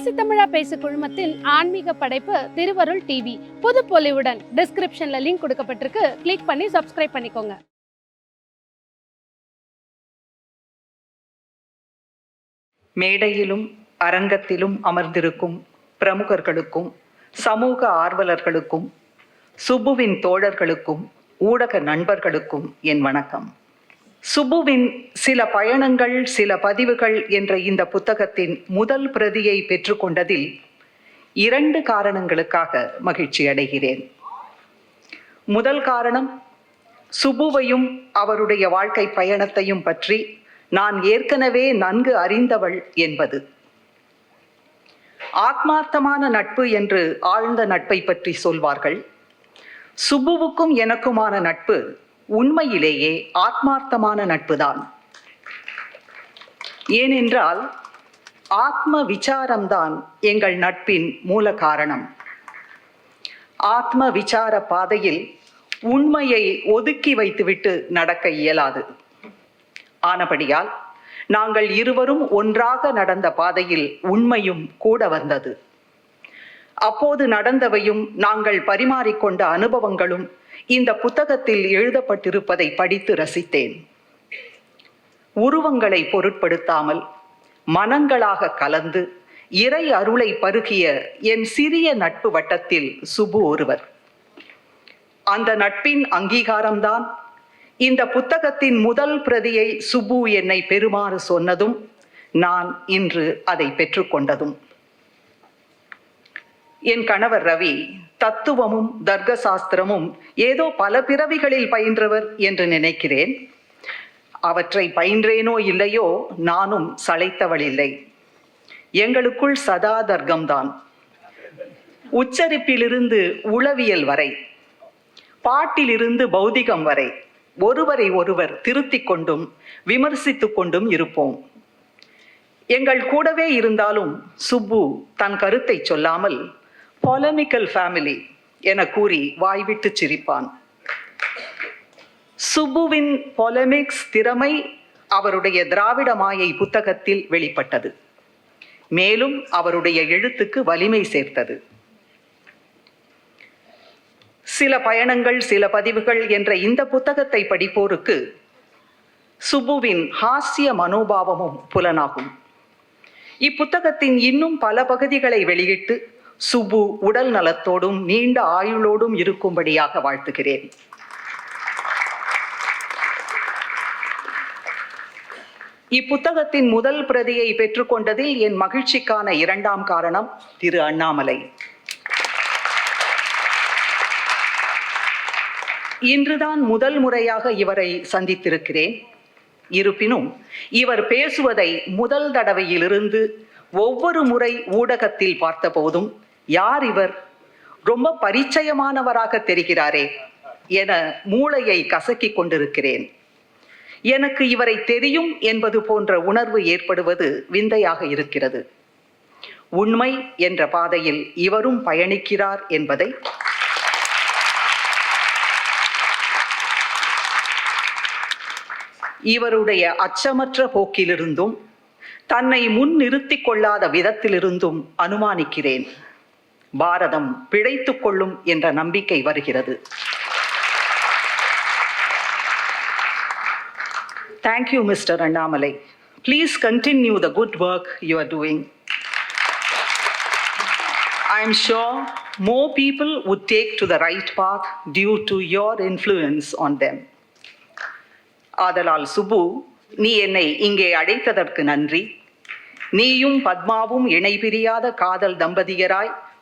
பேசு தமிழா பேசு குழுமத்தின் ஆன்மீக படைப்பு திருவருள் டிவி புது பொலிவுடன் டிஸ்கிரிப்ஷன்ல லிங்க் கொடுக்கப்பட்டிருக்கு. கிளிக் பண்ணி சப்ஸ்கிரைப் பண்ணிக்கோங்க. மேடையிலும் அரங்கத்திலும் அமர்ந்திருக்கும் பிரமுகர்களுக்கும் சமூக ஆர்வலர்களுக்கும் சுப்புவின் தோழர்களுக்கும் ஊடக நண்பர்களுக்கும் என் வணக்கம். சுப்புவின் சில பயணங்கள் சில பதிவுகள் என்ற இந்த புத்தகத்தின் முதல் பிரதியை பெற்றுக்கொண்டதில் இரண்டு காரணங்களுக்காக மகிழ்ச்சி அடைகிறேன். முதல் காரணம் சுப்புவையும் அவருடைய வாழ்க்கை பயணத்தையும் பற்றி நான் ஏற்கனவே நன்கு அறிந்தவள் என்பது. ஆத்மார்த்தமான நட்பு என்று ஆழ்ந்த நட்பை பற்றி சொல்வார்கள். சுப்புவுக்கும் எனக்குமான நட்பு உண்மையிலேயே ஆத்மார்த்தமான நட்புதான். ஏனென்றால் ஆத்ம விசாரம்தான் எங்கள் நட்பின் மூல காரணம். ஆத்ம விசார பாதையில் உண்மையை ஒதுக்கி வைத்துவிட்டு நடக்க இயலாது. ஆனபடியால் நாங்கள் இருவரும் ஒன்றாக நடந்த பாதையில் உண்மையும் கூட வந்தது. அப்போது நடந்தவையும் நாங்கள் பரிமாறிக்கொண்ட அனுபவங்களும் இந்த புத்தகத்தில் எழுதப்பட்டிருப்பதை படித்து ரசித்தேன். உருவங்களை பொருட்படுத்தாமல் மனங்களாக கலந்து இறை அருளை பருகிய என் சிறிய நட்பு வட்டத்தில் சுபு ஒருவர். அந்த நட்பின் அங்கீகாரம்தான். இந்த புத்தகத்தின் முதல் பிரதியை சுபு என்னை பெறுமாறு சொன்னதும் நான் இன்று அதை பெற்றுக்கொண்டதும். என் கணவர் ரவி தத்துவமும் தர்க்க சாஸ்திரமும் ஏதோ பல பிறவிகளில் பயின்றவர் என்று நினைக்கிறேன். அவற்றை பயின்றேனோ இல்லையோ நானும் சளைத்தவள் இல்லை. எங்களுக்குள் சதா தர்க்கம்தான். உச்சரிப்பிலிருந்து உளவியல் வரை பாட்டிலிருந்து பௌதிகம் வரை ஒருவரை ஒருவர் திருத்திக் கொண்டும் விமர்சித்துக் கொண்டும் இருப்போம். எங்கள் கூடவே இருந்தாலும் சுப்பு தன் கருத்தை சொல்லாமல் பொலமிக்கல் ஃபேமிலி என கூறி வாய்விட்டு சிரிப்பான். சுப்புவின் பொலமிக்ஸ் திறமை அவருடைய திராவிட மாயை புத்தகத்தில் வெளிப்பட்டது. மேலும் அவருடைய எழுத்துக்கு வலிமை சேர்த்தது. சில பயணங்கள் சில பதிவுகள் என்ற இந்த புத்தகத்தை படிப்போருக்கு சுப்புவின் ஹாஸ்ய மனோபாவமும் புலனாகும். இப்புத்தகத்தின் இன்னும் பல பகுதிகளை வெளியிட்டு சுபு உடல் நலத்தோடும் நீண்ட ஆயுளோடும் இருக்கும்படியாக வாழ்த்துகிறேன். இப்புத்தகத்தின் முதல் பிரதியை பெற்றுக்கொண்டதில் என் மகிழ்ச்சிக்கான இரண்டாம் காரணம் திரு அண்ணாமலை. இன்றுதான் முதல் முறையாக இவரை சந்தித்திருக்கிறேன். இருப்பினும் இவர் பேசுவதை முதல் தடவையிலிருந்து ஒவ்வொரு முறை ஊடகத்தில் பார்த்தபோதும் யார் இவர்? ரொம்ப பரிச்சயமானவராக தெரிகிறாரே என மூளையை கசக்கிக் கொண்டிருக்கிறேன். எனக்கு இவரை தெரியும் என்பது போன்ற உணர்வு ஏற்படுவது விந்தையாக இருக்கிறது. உண்மை என்ற பாதையில் இவரும் பயணிக்கிறார் என்பதை இவருடைய அச்சமற்ற போக்கிலிருந்தும் தன்னை முன் நிறுத்திக் கொள்ளாத விதத்திலிருந்தும் அனுமானிக்கிறேன். பாரதம் பிழைத்துக் கொள்ளும் என்ற நம்பிக்கை வருகிறது. Thank you mister Annamalai please continue the good work you are doing I am sure more people would take to the right path due to your influence on them. ஆதலால் சுபு நீ என்னை இங்கே அழைத்ததற்கு நன்றி. நீயும் பத்மாவும் இணை பிரியாத காதல் தம்பதியராய்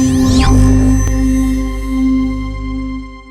Thank you.